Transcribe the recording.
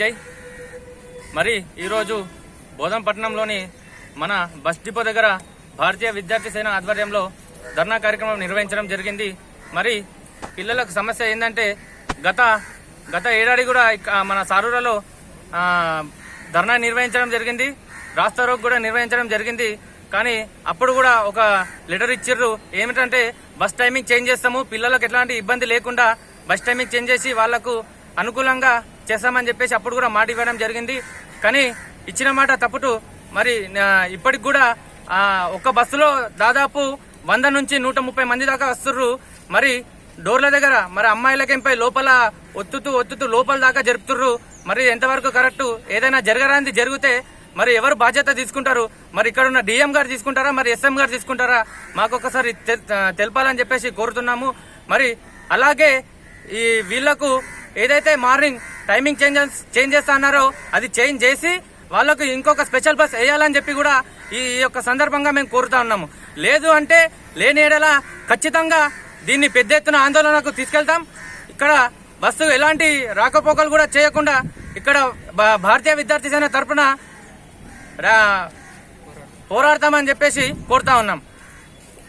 జై. మరి ఈరోజు బోధంపట్నంలోని మన బస్ డిపో దగ్గర భారతీయ విద్యార్థి సేన ఆధ్వర్యంలో ధర్నా కార్యక్రమం నిర్వహించడం జరిగింది. మరి పిల్లలకు సమస్య ఏంటంటే గత గత ఏడాది కూడా మన సారూరలో ధర్నా నిర్వహించడం జరిగింది. రాస్తారోగ్ కూడా నిర్వహించడం జరిగింది. కానీ అప్పుడు కూడా ఒక లెటర్ ఇచ్చిర్రు. ఏమిటంటే బస్ టైమింగ్ చేంజ్ చేస్తాము. పిల్లలకు ఎట్లాంటి ఇబ్బంది లేకుండా బస్ టైమింగ్ చేంజ్ చేసి వాళ్ళకు అనుకూలంగా చేస్తామని చెప్పేసి అప్పుడు కూడా మాట ఇవ్వడం జరిగింది. కానీ ఇచ్చిన మాట తప్పుటు మరి ఇప్పటికి కూడా ఆ, ఒక బస్సులో దాదాపు వంద నుంచి నూట ముప్పై మంది దాకా వస్తుర్రు. మరి డోర్ల దగ్గర మరి అమ్మాయిలకేంపై లోపల ఒత్తుతూ ఒత్తుతూ లోపల దాకా జరుపుతుర్రు. మరి ఎంతవరకు కరెక్ట్? ఏదైనా జరగరాంది జరిగితే మరి ఎవరు బాధ్యత తీసుకుంటారు? మరి ఇక్కడ ఉన్న డిఎం గారు తీసుకుంటారా? మరి ఎస్ఎం గారు తీసుకుంటారా? మాకు ఒకసారి తె- తెలపాలని చెప్పేసి కోరుతున్నాము. మరి అలాగే ఈ వీళ్ళకు ఏదైతే మార్నింగ్ టైమింగ్ చేంజ్ చేంజ్ చేస్తా అన్నారో అది చేంజ్ చేసి వాళ్ళకు ఇంకొక స్పెషల్ బస్ వేయాలని చెప్పి కూడా ఈ యొక్క సందర్భంగా మేము కోరుతా ఉన్నాము. లేదు అంటే లేని ఏడల ఖచ్చితంగా దీన్ని పెద్ద ఎత్తున ఆందోళనకు తీసుకెళ్తాం. ఇక్కడ బస్సు ఎలాంటి రాకపోకలు కూడా చేయకుండా ఇక్కడ భారతీయ విద్యార్థి సేన తరపున రా- పోరాడతామని చెప్పేసి కోరుతా ఉన్నాం.